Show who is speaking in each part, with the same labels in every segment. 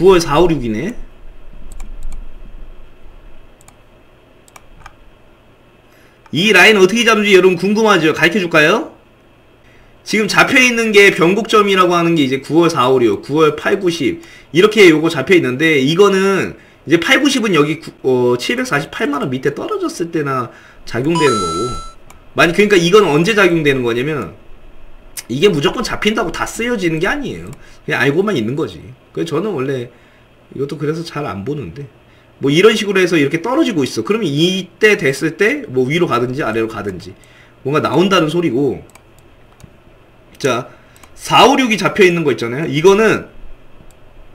Speaker 1: 9월 4, 5, 6이네. 이 라인 어떻게 잡는지 여러분 궁금하죠? 가르쳐 줄까요? 지금 잡혀 있는 게 변곡점이라고 하는 게 이제 9월 4, 5, 6, 9월 8, 9, 10 이렇게 요거 잡혀 있는데 이거는 이제 8, 9, 10은 여기 구- 어, 748만 원 밑에 떨어졌을 때나 작용되는 거고. 만약 그러니까 이건 언제 작용되는 거냐면 이게 무조건 잡힌다고 다 쓰여지는 게 아니에요. 그냥 알고만 있는 거지. 그래서 저는 원래 이것도 그래서 잘 안 보는데 뭐 이런 식으로 해서 이렇게 떨어지고 있어. 그러면 이때 됐을 때 뭐 위로 가든지 아래로 가든지 뭔가 나온다는 소리고. 자, 4, 5, 6이 잡혀 있는 거 있잖아요. 이거는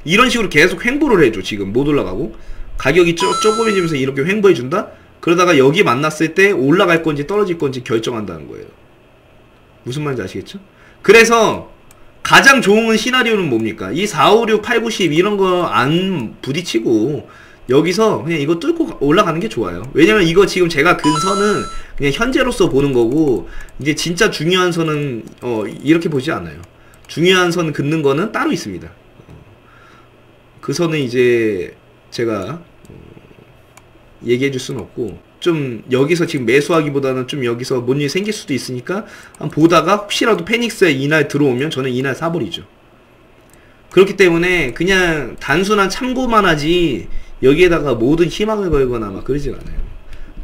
Speaker 1: 이런 식으로 계속 횡보를 해줘. 지금 못 올라가고 가격이 쪼, 조금해지면서 이렇게 횡보해 준다. 그러다가 여기 만났을 때 올라갈 건지 떨어질 건지 결정한다는 거예요. 무슨 말인지 아시겠죠? 그래서 가장 좋은 시나리오는 뭡니까? 이 4, 5, 6, 8, 9, 10 이런 거 안 부딪히고 여기서 그냥 이거 뚫고 가- 올라가는 게 좋아요. 왜냐면 이거 지금 제가 근 선은 그냥 현재로서 보는 거고 이제 진짜 중요한 선은 어 이렇게 보지 않아요. 중요한 선 긋는 거는 따로 있습니다. 어, 그 선은 이제 제가 어, 얘기해 줄 수는 없고 좀 여기서 지금 매수하기보다는 좀 여기서 뭔 일이 생길 수도 있으니까 한 보다가 혹시라도 페닉스에 이날 들어오면 저는 이날 사버리죠. 그렇기 때문에 그냥 단순한 참고만 하지 여기에다가 모든 희망을 걸거나 막 그러진 않아요.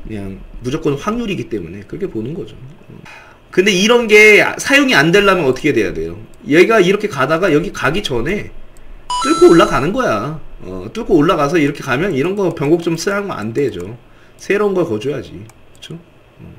Speaker 1: 그냥 무조건 확률이기 때문에 그렇게 보는 거죠. 어. 근데 이런 게 사용이 안 되려면 어떻게 돼야 돼요? 얘가 이렇게 가다가 여기 가기 전에 뚫고 올라가는 거야. 어, 뚫고 올라가서 이렇게 가면 이런 거 변곡 좀 쓰면 안 되죠. 새로운 걸 거줘야지. 그렇죠? 음.